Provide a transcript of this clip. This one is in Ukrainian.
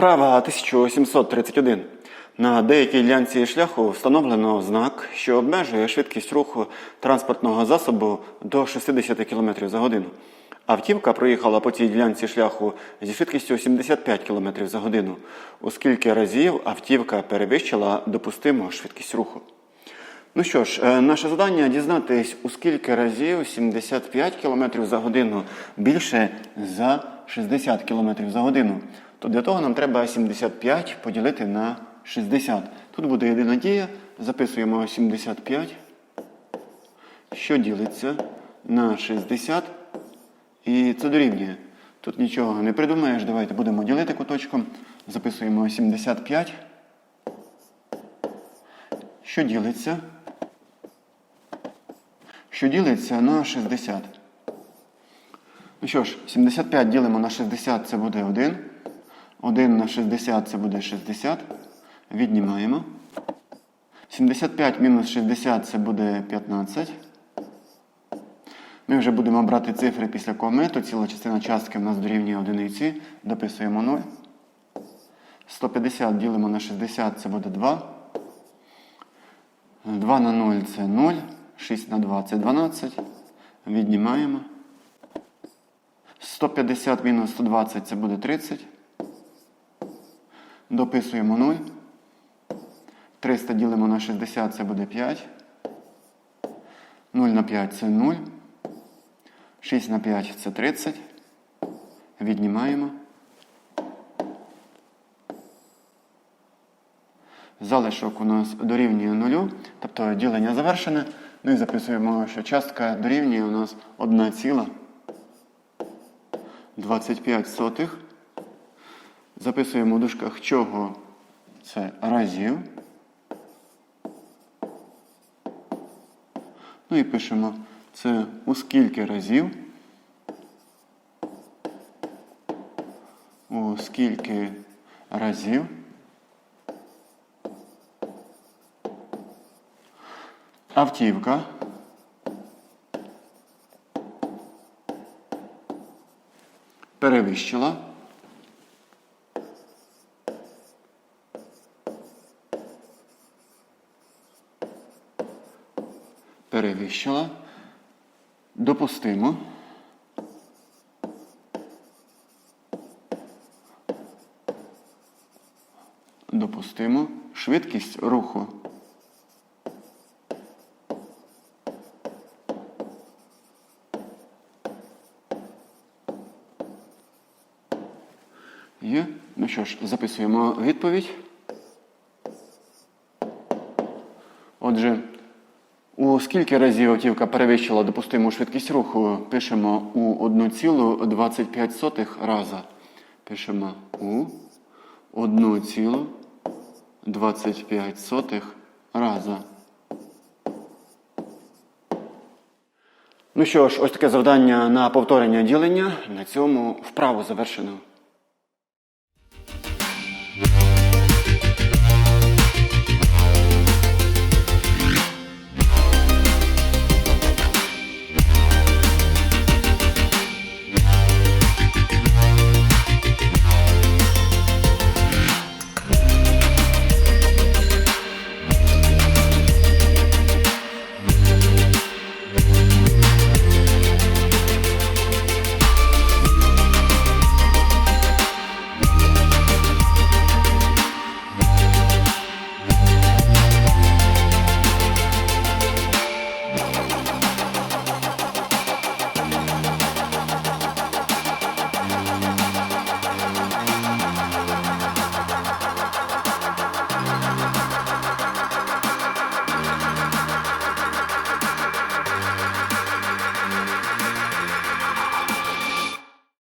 Вправа 1731. На деякій ділянці шляху встановлено знак, що обмежує швидкість руху транспортного засобу до 60 км за годину. Автівка проїхала по цій ділянці шляху зі швидкістю 75 км за годину. оскільки разів автівка перевищила допустиму швидкість руху? Ну що ж, е, наше завдання дізнатись, у скільки разів 75 км за годину більше за 60 км за годину. То для того нам треба 75 поділити на 60. Тут буде єдина дія. Записуємо 75, що ділиться на 60. І це дорівнює. Тут нічого не придумаєш. Давайте будемо ділити куточком. Записуємо 75. Що ділиться? Що ділиться на 60. Ну що ж, 75 ділимо на 60, це буде 1. 1 на 60 це буде 60. Віднімаємо. 75 мінус 60 це буде 15. Ми вже будемо брати цифри після коми, то ціла частина частки в нас дорівнює одиниці. Дописуємо 0. 150 ділимо на 60, це буде 2. 2 на 0 це 0. 6 на 2 це 12. Віднімаємо. 150 мінус 120 це буде 30. Дописуємо 0. 300 ділимо на 60, це буде 5. 0 на 5 це 0. 6 на 5 це 30. Віднімаємо. Залишок у нас дорівнює 0, тобто ділення завершене. Ну і записуємо, що частка дорівнює у нас 1,25. Записуємо у дужках чого це разів. Ну і пишемо це у скільки разів. У скільки разів. Автівка. Перевищила. Перевищила. Допустимо. Допустимо. Швидкість руху. Є. Ну що ж, записуємо відповідь. Отже, у скільки разів автівка перевищила допустиму швидкість руху, пишемо у 1,25 раза. Пишемо у 1,25 раза. Ну що ж, ось таке завдання на повторення ділення. На цьому вправу завершено.